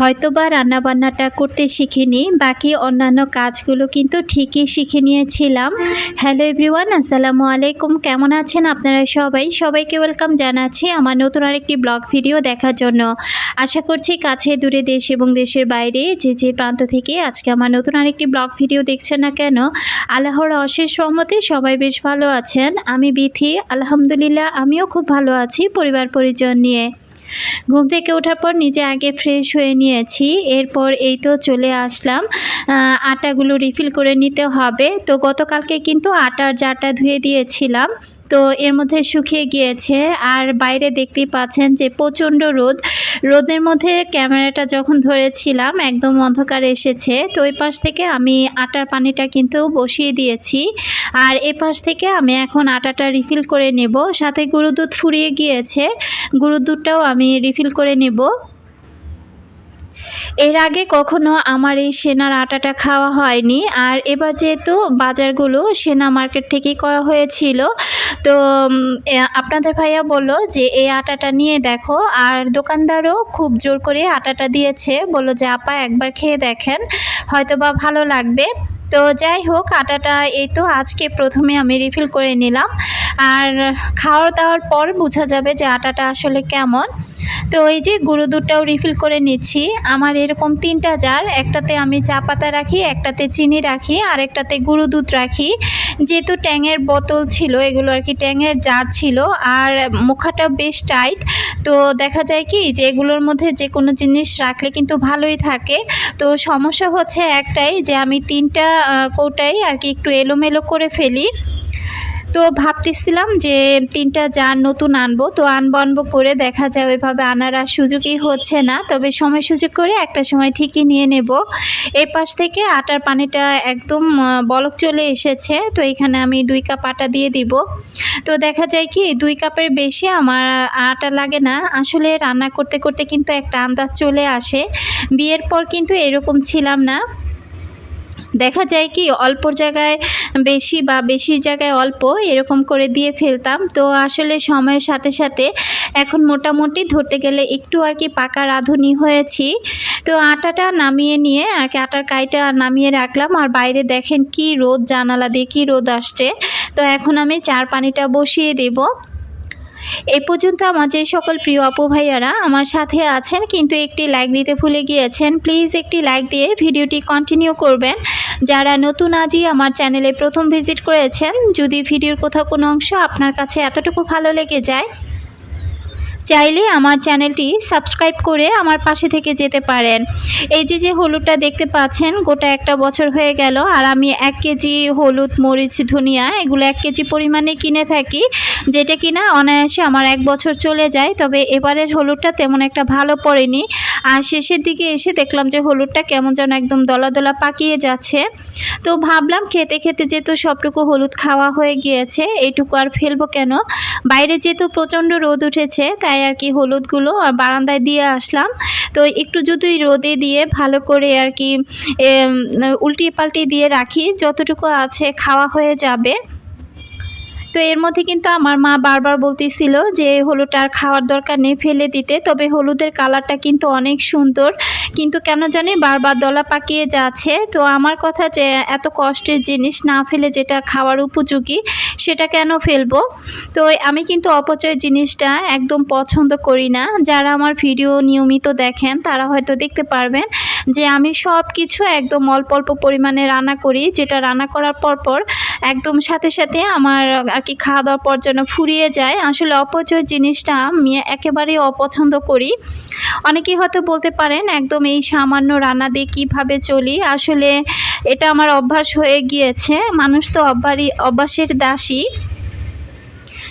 হয়তোবা রান্নাবান্নাটা করতে শিখিনি, বাকি অন্যান্য কাজগুলো কিন্তু ঠিকই শিখে নিয়েছিলাম। হ্যালো এভরিওয়ান আসসালামু আলাইকুম। কেমন আছেন আপনারা সবাই? সবাইকে ওয়েলকাম জানাচ্ছি আমার নতুন আরেকটি ব্লগ ভিডিও দেখার জন্য। আশা করছি কাছে, দূরে দেশ এবং দেশের বাইরে যে যে প্রান্ত থেকে আজকে আমার নতুন আরেকটি ব্লগ ভিডিও দেখছেন না কেন, আল্লাহর অশেষ রহমতে সবাই বেশ ভালো আছেন। আমি বিথি, আলহামদুলিল্লাহ, আমিও খুব ভালো আছি পরিবার পরিজন নিয়ে। ঘুম থেকে ওঠার পর নিজে আগে ফ্রেশ হয়ে নিয়েছি। এরপর এই তো চলে আসলাম। আটাগুলো রিফিল করে নিতে হবে। তো গতকালকে কিন্তু আটার জাটা ধুয়ে দিয়েছিলাম। তো এর মধ্যে শুকিয়ে গিয়েছে। আর বাইরে দেখতেই পাচ্ছেন যে প্রচণ্ড রোদ। রোদের মধ্যে ক্যামেরাটা যখন ধরেছিলাম, একদম অন্ধকার এসেছে। তো ওই পাশ থেকে আমি আটার পানিটা কিন্তু বসিয়ে দিয়েছি। আর এ পাশ থেকে আমি এখন আটাটা রিফিল করে নেব। সাথে গরু দুধ ফুরিয়ে গিয়েছে। গরুর দুধটাও আমি রিফিল করে নেব। এর আগে কখনো আমার এই সেনার আটাটা খাওয়া হয়নি। আর এবার যেহেতু বাজারগুলো সেনা মার্কেট থেকেই করা হয়েছিল, তো আপনাদের ভাইয়া বলল যে, এই আটাটা নিয়ে দেখো। আর দোকানদারও খুব জোর করে আটাটা দিয়েছে। বলল যে, আপা, একবার খেয়ে দেখেন। হয়তো বা ভালো লাগবে। তো যাই হোক, আটাটা এই তো আজকে প্রথমে আমি রিফিল করে নিলাম। আর খাওয়া দাওয়ার পর বোঝা যাবে যে আটাটা আসলে কেমন। তো এই যে গুঁড়ো দুধটাও রিফিল করে নিচ্ছি। আমার এরকম তিনটা জার, একটাতে আমি চা পাতা রাখি, একটাতে চিনি রাখি আর একটাতে গুঁড়ো দুধ রাখি। যেহেতু ট্যাঙের বোতল ছিল, এগুলো আর কি ট্যাঙের জার ছিল, আর মুখাটা বেশ টাইট তো দেখা যায় কি যে এগুলোর মধ্যে যে কোনো জিনিস রাখলে কিন্তু ভালোই থাকে। তো সমস্যা হচ্ছে একটাই যে আমি তিনটা কৌটাই আর কি একটু এলোমেলো করে ফেলি। তো ভাবতেছিলাম যে তিনটা জার নতুন আনব, তো আনব আনব করে দেখা যায় ওইভাবে আনার আর সুযোগই হচ্ছে না। তবে সময় সুযোগ করে একটা সময় ঠিকই নিয়ে নেব। এই পাশ থেকে আটার পানিটা একদম বলক চলে এসেছে, তো এখানে আমি দুই কাপ আটা দিয়ে দিব। তো দেখা যায় কি, দুই কাপের বেশি আমার আটা লাগে না। আসলে রান্না করতে করতে কিন্তু একটা আন্দাজ চলে আসে। বিয়ের পর কিন্তু এরকম ছিলাম না। দেখা যায় কি অল্প জায়গায় বেশি বা বেশি জায়গায় অল্প এরকম করে দিয়ে ফেলতাম। তো আসলে সময়ের সাথে সাথে এখন মোটামুটি ধরতে গেলে একটু আর কি পাকা রাঁধুনি হয়েছি। তো আটাটা নামিয়ে নিয়ে আর কি আটার কাইটা নামিয়ে রাখলাম আর বাইরে দেখেন কি রোদ, জানালা দিয়ে কি রোদ আসছে। তো এখন আমি চার পানিটা বসিয়ে দেবো। এই পর্যন্ত আমার যে সকল প্রিয় আপু ভাইয়ারা আমার সাথে আছেন, কিন্তু একটি লাইক দিতে ভুলে গিয়েছেন প্লিজ একটি লাইক দিয়ে ভিডিওটি কন্টিনিউ করবেন। যারা নতুন আজই আমার চ্যানেলে প্রথম ভিজিট করেছেন, যদি ভিডিওর কোথাও কোনো অংশ আপনার কাছে এতটুকু ভালো লেগে যায় চাইলে আমার চ্যানেলটি সাবস্ক্রাইব করে আমার পাশে থেকে যেতে পারেন। এই যে যে হলুদটা দেখতে পাচ্ছেন, গোটা একটা বছর হয়ে গেল আর আমি এক কেজি হলুদ, মরিচ, ধনিয়া এগুলো এক কেজি পরিমাণে কিনে থাকি, যেটা কিনা অনায়াসে আমার এক বছর চলে যায়। তবে এবারের হলুদটা তেমন একটা ভালো পড়েনি। আর শেষের দিকে এসে দেখলাম যে হলুদটা কেমন যেন একদম দলা দলা পাকিয়ে যাচ্ছে। তো ভাবলাম খেতে খেতে যেহেতু সবটুকু হলুদ খাওয়া হয়ে গিয়েছে, এইটুকু আর ফেলব কেন? বাইরে যেহেতু প্রচণ্ড রোদ উঠেছে, তাই আর কি হলুদগুলো আর বারান্দায় দিয়ে আসলাম। তো একটু যদি রোদে দিয়ে ভালো করে আর কি উল্টিয়ে পাল্টিয়ে দিয়ে রাখি, যতটুকু আছে খাওয়া হয়ে যাবে। তো এর মধ্যে কিন্তু আমার মা বারবার বলতেছিল যে হলুদটা আর খাওয়ার দরকার নেই, ফেলে দিতে। তবে হলুদের কালারটা কিন্তু অনেক সুন্দর। কিন্তু কেন জানি বারবার দলা পাকিয়ে যাচ্ছে। তো আমার কথা যে এত কষ্টের জিনিস না ফেলে যেটা খাওয়ার উপযোগী, সেটা কেন ফেলব? তো আমি কিন্তু অপচয় জিনিসটা একদম পছন্দ করি না। যারা আমার ভিডিও নিয়মিত দেখেন, তারা হয়তো দেখতে পারবেন। যে আমি সব কিছু একদম অল্প অল্প পরিমাণে রান্না করি, যেটা রান্না করার পর পর একদম সাথে সাথে আমার আর কি খাওয়া দাওয়ার পর যেন ফুরিয়ে যায়। আসলে অপচয় জিনিসটা আমি একেবারেই অপছন্দ করি। অনেকেই হয়তো বলতে পারেন, একদম এই সামান্য রান্না দিয়ে কীভাবে চলি? আসলে এটা আমার অভ্যাস হয়ে গিয়েছে। মানুষ তো অভ্যারই, অভ্যাসের দাসী।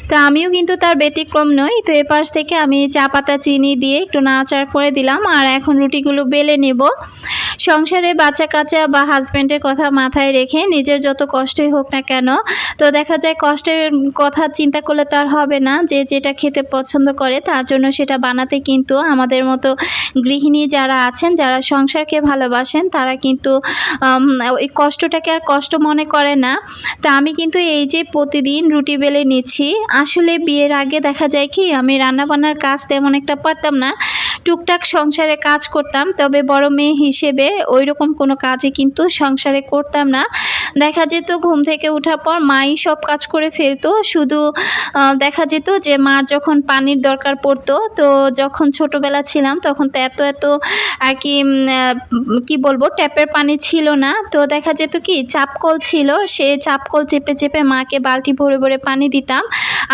তো আমিও কিন্তু তার ব্যতিক্রম নই। তো এপাশ থেকে আমি চা পাতা, চিনি দিয়ে একটু নাড়াচাড়া করে দিলাম আর এখন রুটিগুলো বেলে নেব। সংসারে বাচ্চা কাচ্চা বা হাজব্যান্ডের কথা মাথায় রেখে নিজের যত কষ্টই হোক না কেন, তো দেখা যায় কষ্টের কথা চিন্তা করলে তো আর হবে না। যে যেটা খেতে পছন্দ করে তার জন্য সেটা বানাতে কিন্তু আমাদের মতো গৃহিণী যারা আছেন, যারা সংসারকে ভালোবাসেন, তারা কিন্তু ওই কষ্টটাকে আর কষ্ট মনে করে না। তা আমি কিন্তু এই যে প্রতিদিন রুটি বেলে নিচ্ছি, আসলে বিয়ের আগে দেখা যায় কি, আমি রান্নাবান্নার কাজ তেমন একটা পারতাম না। টুকটাক সংসারে কাজ করতাম, তবে বড় মেয়ে হিসেবে ওই রকম কোনো কাজই কিন্তু সংসারে করতাম না। দেখা যেত ঘুম থেকে ওঠার পর মাই সব কাজ করে ফেলতো। শুধু দেখা যেত যে মার যখন পানির দরকার পড়তো, তো যখন ছোটবেলা ছিলাম তখন তো এত এত আর কি কি বলব, ট্যাপের পানি ছিল না। তো দেখা যেত কি, চাপকল ছিল, সে চাপকল চেপে চেপে মাকে বালতি ভরে ভরে পানি দিতাম।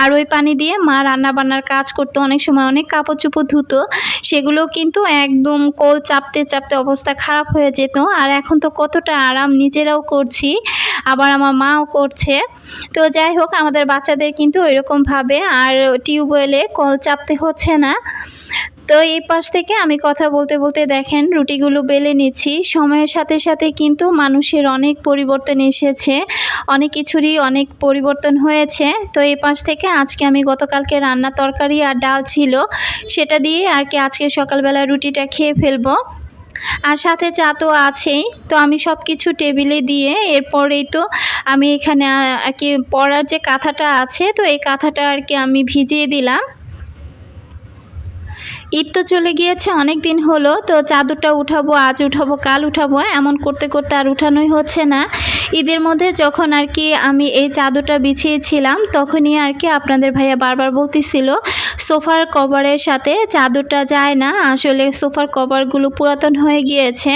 আর ওই পানি দিয়ে মা রান্না বান্নার কাজ করতো, অনেক সময় অনেক কাপড় চোপড় ধুতো। সেগুলো কিন্তু একদম কোল চাপতে চাপতে অবস্থা খারাপ হয়ে যেত। আর এখন তো কতটা আরাম নিজেরাও করছি, আবার আমার মাও করছে। তো যাই হোক, আমাদের বাচ্চাদের কিন্তু ওইরকমভাবে আর টিউবওয়েলে কল চাপতে হচ্ছে না। তো এই পাশ থেকে আমি কথা বলতে বলতে দেখেন, রুটিগুলো বেলে নিচ্ছি। সময়ের সাথে সাথে কিন্তু মানুষের অনেক পরিবর্তন এসেছে। অনেক কিছুরই অনেক পরিবর্তন হয়েছে। তো এই পাশ থেকে আজকে আমি গতকালকে রান্না তরকারি আর ডাল ছিল, সেটা দিয়ে আর কি আজকে সকালবেলা রুটিটা খেয়ে ফেলব। আর সাথে চা তো আছেই, তো আমি সব কিছু টেবিলে দিয়ে এরপরেই তো আমি এখানে আর কি পড়ার যে কাঁথাটা আছে, তো এই কাঁথাটা আর কি আমি ভিজিয়ে দিলাম। ঈদ তো চলে গিয়েছে, অনেক দিন হলো, তো চাদরটা উঠাবো, আজ উঠাবো, কাল উঠাবো এমন করতে করতে আর উঠানোই হচ্ছে না। ঈদের মধ্যে যখন আর কি আমি এই চাদরটা বিছিয়েছিলাম, তখনই আর কি আপনাদের ভাইয়া বারবার বলতেছিল, সোফার কভারের সাথে চাদরটা যায় না, আসলে সোফার কভারগুলো পুরাতন হয়ে গিয়েছে,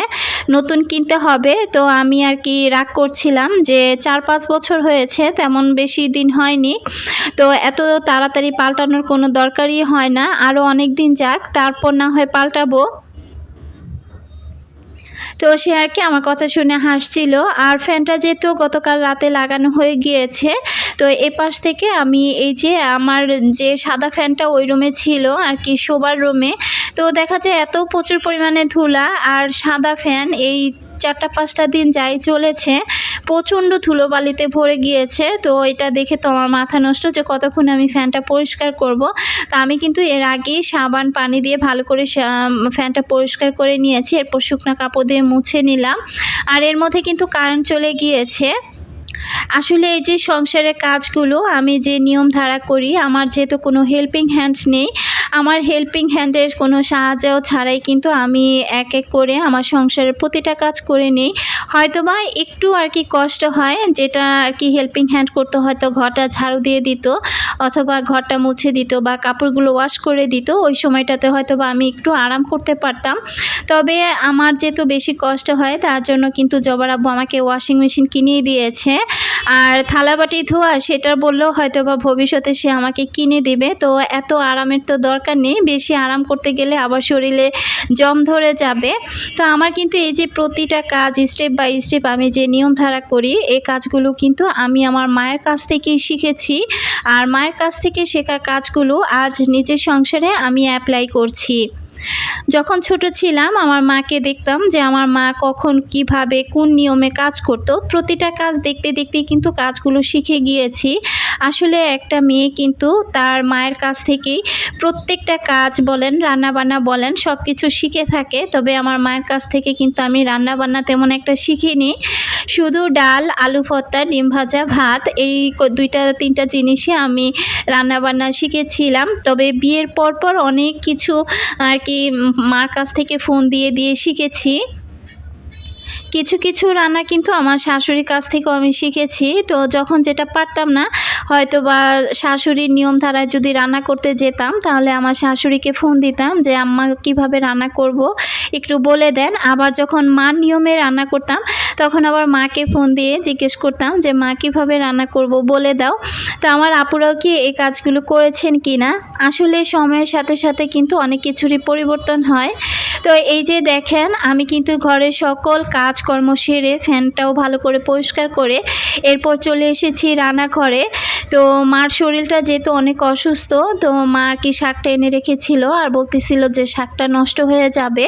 নতুন কিনতে হবে। তো আমি আর কি রাগ করছিলাম যে চার পাঁচ বছর হয়েছে, তেমন বেশি দিন হয়নি। তো এত তাড়াতাড়ি পাল্টানোর কোনো দরকারই হয় না। আরও অনেক দিন যাক তারপর না হয় পাল্টাবো। তো সে আর কি আমার কথা শুনে হাসছিল। আর ফ্যানটা যেহেতু গতকাল রাতে লাগানো হয়ে গিয়েছে, তো এ পাশ থেকে আমি এই যে আমার যে সাদা ফ্যানটা ওই রুমে ছিল, আর কি শোবার রুমে, তো দেখা যায় এত প্রচুর পরিমাণে ধুলা আর সাদা ফ্যান, এই চারটা পাঁচটা দিন যাই চলেছে প্রচণ্ড ধুলোবালিতে ভরে গিয়েছে। তো এটা দেখে তো আমার মাথা নষ্ট যে কতক্ষণ আমি ফ্যানটা পরিষ্কার করব। তো আমি কিন্তু এর আগেই সাবান, পানি দিয়ে ভালো করে ফ্যানটা পরিষ্কার করে নিয়েছি। এরপর শুকনো কাপড় দিয়ে মুছে নিলাম। আর এর মধ্যে কিন্তু কারেন্ট চলে গিয়েছে। আসলে এই যে সংসারের কাজগুলো, আমি যে নিয়ম ধারা করি, আমার যেহেতু কোনো হেল্পিং হ্যান্ড নেই আমার হেল্পিং হ্যান্ডের কোনো সাহায্য ছাড়াই কিন্তু আমি এক এক করে আমার সংসারের প্রতিটা কাজ করে নিই। হয়তো বা একটু আর কি কষ্ট হয়, যেটা আর কি হেল্পিং হ্যান্ড করতে হয়তো ঘরটা ঝাড়ু দিয়ে দিত অথবা ঘরটা মুছে দিত বা কাপড়গুলো ওয়াশ করে দিত, ওই সময়টাতে হয়তো বা আমি একটু আরাম করতে পারতাম। তবে আমার যেহেতু বেশি কষ্ট হয়, তার জন্য কিন্তু জবার আব্বু আমাকে ওয়াশিং মেশিন কিনিয়ে দিয়েছে। আর থালাবাটি ধোয়া, সেটা বললেও হয়তো বা ভবিষ্যতে সে আমাকে কিনে দিবে। তো এত আরামের তো দরকার নেই, বেশি আরাম করতে গেলে আবার শরীরে জম ধরে যাবে। তো আমার কিন্তু এই যে প্রতিটা কাজ স্টেপ বাই স্টেপ আমি যে নিয়ম ধারা করি, এই কাজগুলো কিন্তু আমি আমার মায়ের কাছ থেকেই শিখেছি। আর মায়ের কাছ থেকে শেখা কাজগুলো আজ নিজের সংসারে আমি অ্যাপ্লাই করছি। যখন ছোট ছিলাম, আমার মাকে দেখতাম যে আমার মা কখন কীভাবে কোন নিয়মে কাজ করতো। প্রতিটা কাজ দেখতে দেখতে কিন্তু কাজগুলো শিখে গিয়েছি। আসলে একটা মেয়ে কিন্তু তার মায়ের কাছ থেকেই প্রত্যেকটা কাজ বলেন রান্না বান্না বলেন সব কিছু শিখে থাকে। তবে আমার মায়ের কাছ থেকে কিন্তু আমি রান্না বান্না তেমন একটা শিখিনি। শুধু ডাল, আলু ভর্তা, ডিম ভাজা, ভাত, এই দুইটা, তিনটা জিনিসই আমি রান্নাবান্না শিখেছিলাম। তবে বিয়ের পরপর পর অনেক কিছু আর কি মার কাছ থেকে ফোন দিয়ে দিয়ে শিখেছি। কিছু কিছু রান্না কিন্তু আমার শাশুড়ির কাছ থেকেও আমি শিখেছি। তো যখন যেটা পারতাম না হয়তো বা শাশুড়ির নিয়ম ধারায় যদি রান্না করতে যেতাম, তাহলে আমার শাশুড়িকে ফোন দিতাম যে, আম্মা, কীভাবে রান্না করব? একটু বলে দেন। আবার যখন মার নিয়মে রান্না করতাম, তখন আবার মাকে ফোন দিয়ে জিজ্ঞেস করতাম যে, মা, কীভাবে রান্না করব? বলে দাও। তো আমার আপুরাও কি এই কাজগুলো করেছেন কি না? আসলে সময়ের সাথে সাথে কিন্তু অনেক কিছুরই পরিবর্তন হয়। তো এই যে দেখেন, আমি কিন্তু ঘরের সকল কাজকর্ম সেরে ফ্যানটাও ভালো করে পরিষ্কার করে এরপর চলে এসেছি রান্নাঘরে। তো মার শরীরটা যেহেতু অনেক অসুস্থ, তো মা কি শাকটা এনে রেখেছিল আর বলতেছিল যে শাকটা নষ্ট হয়ে যাবে।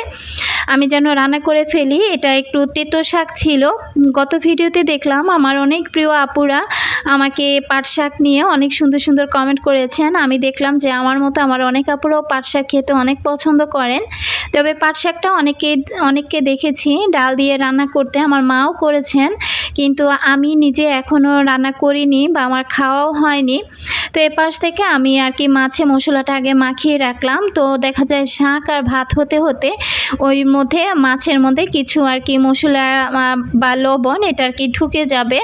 আমি যেন রান্না করে ফেলি, এটা একটু তেতো শাক ছিল। গত ভিডিওতে দেখলাম আমার অনেক প্রিয় আপুরা আমাকে পাট শাক নিয়ে অনেক সুন্দর সুন্দর কমেন্ট করেছেন। আমি দেখলাম যে আমার মতো আমার অনেক আপুরাও পাট শাক খেতে অনেক পছন্দ করেন। তবে পাট শাকটা অনেকে, অনেককে দেখেছি, ডাল দিয়ে রান্না করতে আমার মাও করেছেন কিন্তু আমি নিজে এখনও রান্না করিনি বা আমার খাওয়াও হয়নি। তো এ পাশ থেকে আমি আর কি মাছে মশলাটা আগে মাখিয়ে রাখলাম। তো দেখা যায় শাক আর ভাত হতে হতে ওই মধ্যে, মাছের মধ্যে কিছু আর কি মশলা বা লবণ এটা আর কি ঢুকে যাবে।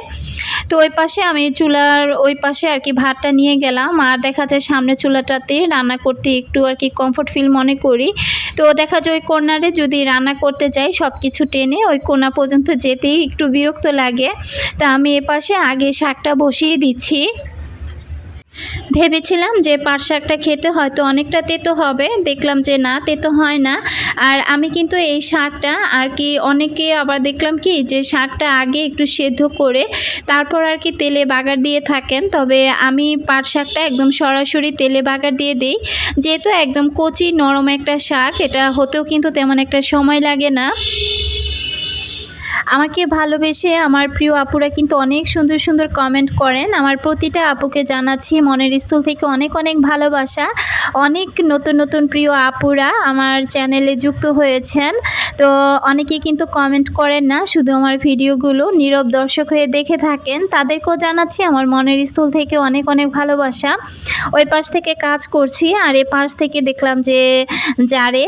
তো ওই পাশে আমি চুলার ওই পাশে আর কি ভাতটা নিয়ে গেলাম। আর দেখা যায় সামনে চুলাটাতে রান্না করতে একটু আর কি কমফোর্ট ফিল মনে করি। তো দেখা যায় ওই কর্নারে যদি রান্না করতে যাই সব কিছু টেনে ওই কোনা পর্যন্ত যেতেই একটু বিরক্ত লাগে। তা আমি এ পাশে আগে শাকটা বসিয়ে দিচ্ছি। ভেবেছিলাম যে পাট শাকটা খেতে হয়তো অনেকটা তেতো হবে। দেখলাম যে না, তেতো হয় না। আর আমি কিন্তু এই শাকটা আর কি অনেকে আবার দেখলাম কি যে শাকটা আগে একটু সেদ্ধ করে তারপর আর কি তেলে বাগার দিয়ে থাকেন। তবে আমি পাট শাকটা একদম সরাসরি তেলে বাগার দিয়ে দিই। যেহেতু একদম কচি, নরম একটা শাক, এটা হতেও কিন্তু তেমন একটা সময় লাগে না। আমাকে ভালোবেসে আমার প্রিয় আপুরা কিন্তু অনেক সুন্দর সুন্দর কমেন্ট করেন। আমার প্রতিটা আপুকে জানাচ্ছি মনের স্থল থেকে অনেক অনেক ভালোবাসা। অনেক নতুন নতুন প্রিয় আপুরা আমার চ্যানেলে যুক্ত হয়েছেন। তো অনেকে কিন্তু কমেন্ট করেন না, শুধু আমার ভিডিওগুলো নীরব দর্শক হয়ে দেখে থাকেন। তাদেরকেও জানাচ্ছি আমার মনের স্থল থেকে অনেক অনেক ভালোবাসা। ওই পাশ থেকে কাজ করছি, আর এ পাশ থেকে দেখলাম যে জারে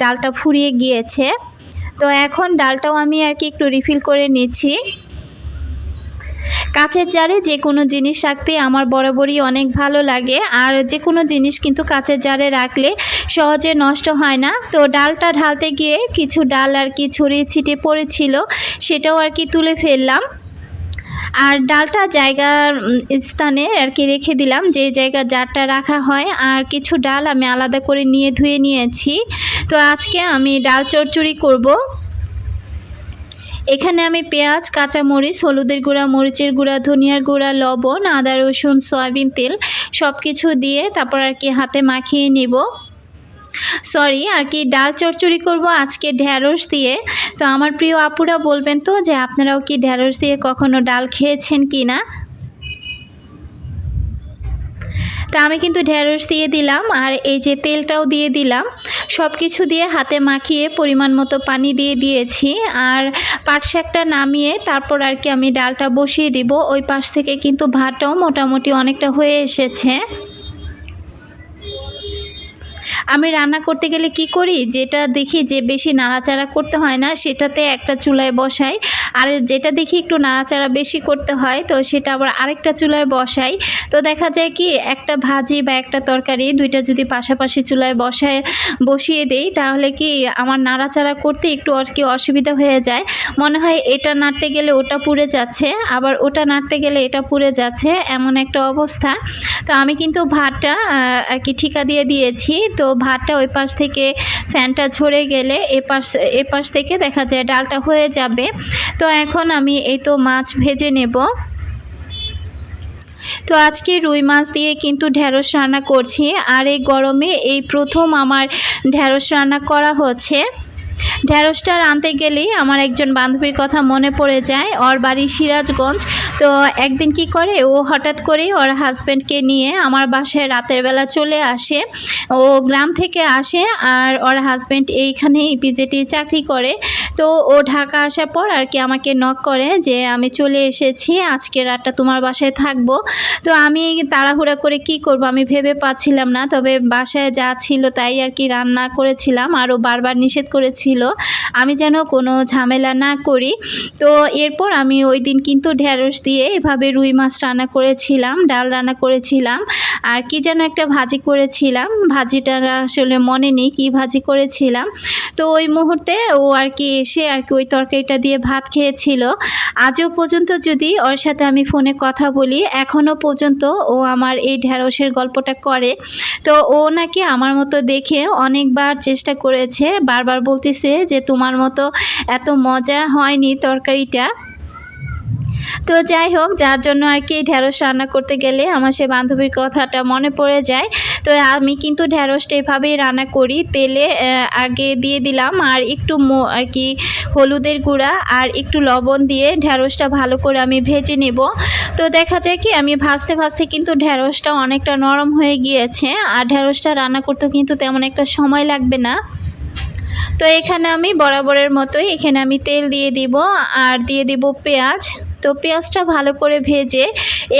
ডালটা ফুরিয়ে গিয়েছে। তো এখন ডালটাও আমি আর কি একটু রিফিল করে নিচ্ছি। কাঁচের জারে যে কোনো জিনিস রাখতে আমার বরাবরই অনেক ভালো লাগে। আর যে কোনো জিনিস কিন্তু কাঁচের জারে রাখলে সহজে নষ্ট হয় না। তো ডালটা ঢালতে গিয়ে কিছু ডাল আর কি ছড়িয়ে ছিটে পড়েছিল, সেটাও আর কি তুলে ফেললাম। আর ডালটা জায়গার স্থানে আর কি রেখে দিলাম। যে জায়গা জারটা রাখা হয়, আর কিছু ডাল আমি আলাদা করে নিয়ে ধুয়ে নিয়েছি। তো আজকে আমি ডাল চচ্চড়ি করব। এখানে আমি পেঁয়াজ, কাঁচামরিচ, হলুদের গুঁড়া, মরিচের গুঁড়া, ধনিয়ার গুঁড়া, লবণ, আদা, রসুন, সয়াবিন, তেল সব কিছু দিয়ে তারপর আর কি হাতে মাখিয়ে নিব। সরি আর কি ডাল চচ্চড়ি করব আজকে ঢ্যাঁড়স দিয়ে। তো আমার প্রিয় আপুরা বলবেন তো যে আপনারাও কি ঢ্যাঁড়স দিয়ে কখনো ডাল খেয়েছেন কি না? তা আমি কিন্তু ঢেঁড়স দিয়ে দিলাম, আর এই যে তেলটাও দিয়ে দিলাম। সব কিছু দিয়ে হাতে মাখিয়ে পরিমাণ মতো পানি দিয়ে দিয়েছি, আর পাট শাকটা নামিয়ে তারপর আর কি আমি ডালটা বসিয়ে দিব। ওই পাশ থেকে কিন্তু ভাতটাও মোটামুটি অনেকটা হয়ে এসেছে। আমি রান্না করতে গেলে কি করি? যেটা দেখি যে বেশি নাড়াচাড়া করতে হয় না, সেটাতে একটা চুলায় বসাই। আর যেটা দেখি একটু নাড়াচাড়া বেশি করতে হয়, তো সেটা আবার আরেকটা চুলায় বসাই। তো দেখা যায় কি, একটা ভাজি বা একটা তরকারি দুইটা যদি পাশাপাশি চুলায় বসায়, বসিয়ে দেই, তাহলে কি আমার নাড়াচাড়া করতে একটু আর কি অসুবিধা হয়ে যায়। মনে হয় এটা নাড়তে গেলে ওটা পুড়ে যাচ্ছে, আবার ওটা নাড়তে গেলে এটা পুড়ে যাচ্ছে, এমন একটা অবস্থা। তো আমি কিন্তু ভাতটা আর কি ঠিকা দিয়ে দিয়েছি। তো ভাতটা ওই পাশ থেকে ফ্যানটা ঝরে গেলে এপাশ এপাশ থেকে দেখা যায় ডালটা হয়ে যাবে। তো এখন আমি এই তো মাছ ভেজে নেব। তো আজকে রুই মাছ দিয়ে কিন্তু ঢ্যাঁড়স রান্না করছি। আর এই গরমে এই প্রথম আমার ঢ্যাঁড়স রান্না করা হচ্ছে। ঢ্যাঁড়সটা রাঁধতে গেলেই আমার একজন বান্ধবীর কথা মনে পড়ে যায়। ওর বাড়ি সিরাজগঞ্জ। তো একদিন কি করে? ও হঠাৎ করেই ওর হাজব্যান্ডকে নিয়ে আমার বাসায় রাতের বেলা চলে আসে। ও গ্রাম থেকে আসে আর ওর হাজব্যান্ড এইখানে ইপিজেটি চাকরি করে। তো ও ঢাকা আসার পর আর কি আমাকে নক করে যে, আমি চলে এসেছি, আজকে রাতটা তোমার বাসায় থাকব। তো আমি তাড়াহুড়া করে কি করব? আমি ভেবে পাচ্ছিলাম না। তবে বাসায় যা ছিল তাই আর কি রান্না করেছিলাম। আরও বারবার নিষেধ করেছিল আমি যেন কোনো ঝামেলা না করি। তো এরপর আমি ওই দিন কিন্তু ঢ্যাঁড়স দিয়ে এভাবে রুই মাছ রান্না করেছিলাম, ডাল রান্না করেছিলাম। আর কি যেন একটা ভাজি করেছিলাম, ভাজিটা আসলে মনে নেই কি ভাজি করেছিলাম। তো ওই মুহূর্তে ও আর কি এসে আর কি ওই তরকারিটা দিয়ে ভাত খেয়েছিল। আজও পর্যন্ত যদি ওর সাথে আমি ফোনে কথা বলি, এখনও পর্যন্ত ও আমার এই ঢ্যাঁড়সের গল্পটা করে। তো ও নাকি আমার মতো দেখে অনেকবার চেষ্টা করেছে, বারবার বলতেছে যে তোমার মতো এত মজা হয়নি তরকারিটা। তো যাই হোক, যার জন্য আর কি ঢ্যাঁড়স রান্না করতে গেলে আমার সে বান্ধবীর কথাটা মনে পড়ে যায়। তো আমি কিন্তু ঢ্যাঁড়সটা এভাবেই রান্না করি, তেলে আগে দিয়ে দিলাম আর একটু আর কি হলুদের গুঁড়া আর একটু লবণ দিয়ে ঢ্যাঁড়সটা ভালো করে আমি ভেজে নেব। তো দেখা যায় কি, আমি ভাজতে ভাজতে কিন্তু ঢ্যাঁড়সটা অনেকটা নরম হয়ে গিয়েছে আর ঢ্যাঁড়সটা রান্না করতেও কিন্তু তেমন একটা সময় লাগবে না। তো এখানে আমি বরাবরের মতোই, এখানে আমি তেল দিয়ে দিব আর দিয়ে দিব পেঁয়াজ। তো পেঁয়াজটা ভালো করে ভেজে,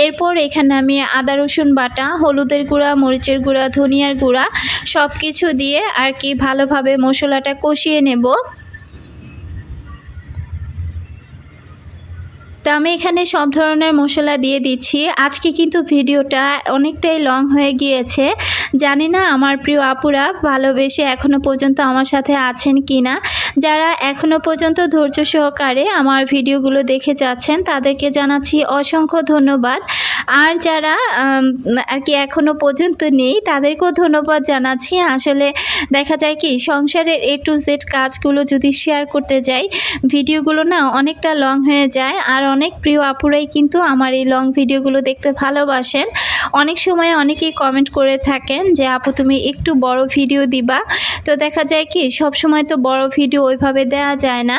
এরপর এখানে আমি আদা, রসুন বাটা, হলুদের গুঁড়া, মরিচের গুঁড়া, ধনিয়ার গুঁড়া সব কিছু দিয়ে আর কি ভালোভাবে মশলাটা কষিয়ে নেব। তো আমি এখানে সব ধরনের মশলা দিয়ে দিচ্ছি। আজকে কিন্তু ভিডিওটা অনেকটাই লং হয়ে গিয়েছে। জানি না আমার প্রিয় আপুরা ভালোবেসে এখনও পর্যন্ত আমার সাথে আছেন কি না যারা এখনও পর্যন্ত ধৈর্য সহকারে আমার ভিডিওগুলো দেখে যাচ্ছেন, তাদেরকে জানাচ্ছি অসংখ্য ধন্যবাদ। আর যারা আর কি এখনও পর্যন্ত নেই, তাদেরকেও ধন্যবাদ জানাচ্ছি। আসলে দেখা যায় কি, সংসারের এ টু জেড কাজগুলো যদি শেয়ার করতে যাই, ভিডিওগুলো না অনেকটা লং হয়ে যায়। আর অনেক প্রিয় আপুরাই কিন্তু আমার এই লং ভিডিওগুলো দেখতে ভালোবাসেন। অনেক সময় অনেকেই কমেন্ট করে থাকেন যে, আপু, তুমি একটু বড় ভিডিও দিবা। তো দেখা যায় কি সব সময় তো বড় ভিডিও ওইভাবে দেওয়া যায় না।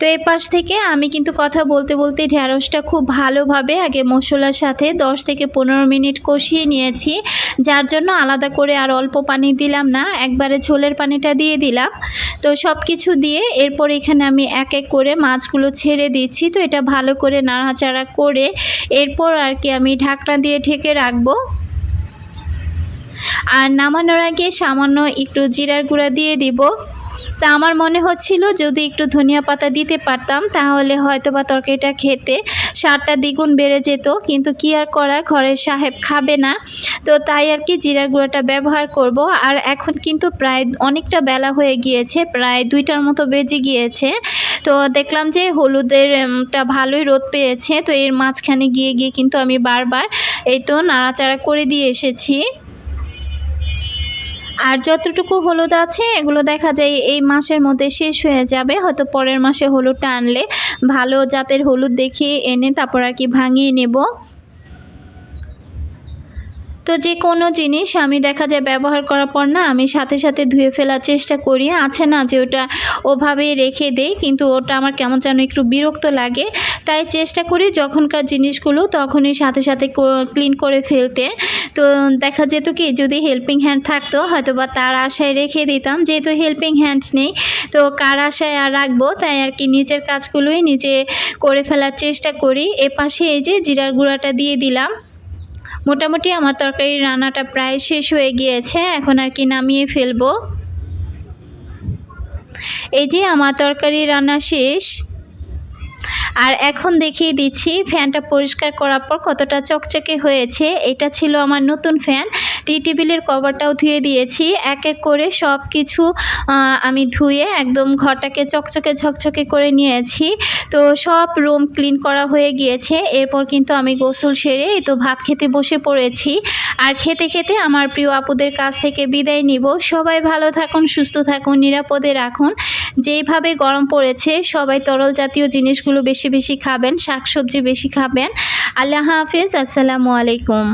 তো এই পাশ থেকে আমি কিন্তু কথা বলতে বলতে ঢ্যাঁড়সটা খুব ভালোভাবে আগে মশলার সাথে 10 থেকে পনেরো মিনিট কষিয়ে নিয়েছি। যার জন্য আলাদা করে আর অল্প পানি দিলাম না, একবারে ঝোলের পানিটা দিয়ে দিলাম। তো সব কিছু দিয়ে এরপর এখানে আমি এক এক করে মাছগুলো ছেড়ে দিচ্ছি। তো এটা ভালো করে নাড়াচাড়া করে এরপর আর কি আমি ঢাকনা দিয়ে ঢেকে রাখব। আর নামানোর আগে সামান্য একটু জিরার গুঁড়া দিয়ে দিব। তা আমার মনে হচ্ছিল যদি একটু ধনিয়া পাতা দিতে পারতাম, তাহলে হয়তো বা তরকারিটা খেতে স্বাদটা দ্বিগুণ বেড়ে যেত। কিন্তু কি আর করা, ঘরের সাহেব খাবে না। তো তাই আর কি জিরার গুঁড়াটা ব্যবহার করব। আর এখন কিন্তু প্রায় অনেকটা বেলা হয়ে গিয়েছে, প্রায় দুইটার মতো বেজে গিয়েছে। তো দেখলাম যে হলুদের উমটা ভালোই রোদ পেয়েছে। তো এর মাঝখানে গিয়ে গিয়ে কিন্তু আমি বারবার এই তো নাড়াচাড়া করে দিয়ে এসেছি। আর যতটুকু হলুদ আছে, এগুলো দেখা যায় এই মাসের মধ্যে শেষ হয়ে যাবে। হয়তো পরের মাসে হলুদটা আনলে ভালো জাতের হলুদ দেখিয়ে এনে তারপর আর কি ভাঙিয়ে নেব। তো যে কোনো জিনিস আমি দেখা যায় ব্যবহার করার পর না, আমি সাথে সাথে ধুয়ে ফেলার চেষ্টা করি। আছে না যে ওটা ওভাবে রেখে দেই, কিন্তু ওটা আমার কেমন যেন একটু বিরক্ত লাগে। তাই চেষ্টা করি যখনকার জিনিসগুলো তখনই সাথে সাথে ক্লিন করে ফেলতে। তো দেখা যেত কি, যদি হেল্পিং হ্যান্ড থাকতো হয়তো বা তার আশায় রেখে দিতাম। যেহেতু হেল্পিং হ্যান্ড নেই, তো কার আশায় আর রাখব? তাই আর কি নিজের কাজগুলোই নিজে করে ফেলার চেষ্টা করি। এ পাশে এই যে জিরার গুঁড়াটা দিয়ে দিলাম। মোটামুটি আমার তরকারি রান্নাটা প্রায় শেষ হয়ে গিয়েছে। এখন আর কি নামিয়ে ফেলব। এই যে আমার তরকারি রান্না শেষ। আর এখন দেখিয়ে দিচ্ছি, ফ্যানটা পরিষ্কার করার পর কতটা চকচকে হয়েছে। এটা ছিল আমার নতুন ফ্যান। টি টেবিলের কভারটাও ধুয়ে দিয়েছি। এক এক করে সব কিছু আমি ধুয়ে একদম ঘরটাকে চকচকে ঝকঝকে করে নিয়েছি। তো সব রুম ক্লিন করা হয়ে গিয়েছে। এরপর কিন্তু আমি গোসল সেরে তো ভাত খেতে বসে পড়েছি। আর খেতে খেতে আমার প্রিয় আপুদের কাছ থেকে বিদায় নিব। সবাই ভালো থাকুন, সুস্থ থাকুন, নিরাপদে রাখুন। যেইভাবে গরম পড়েছে, সবাই তরল জাতীয় জিনিসগুলো বেশি বেশি খাবেন শাকসবজি বেশি খাবেন। আল্লাহ হাফিজ আসসালামু আলাইকুম।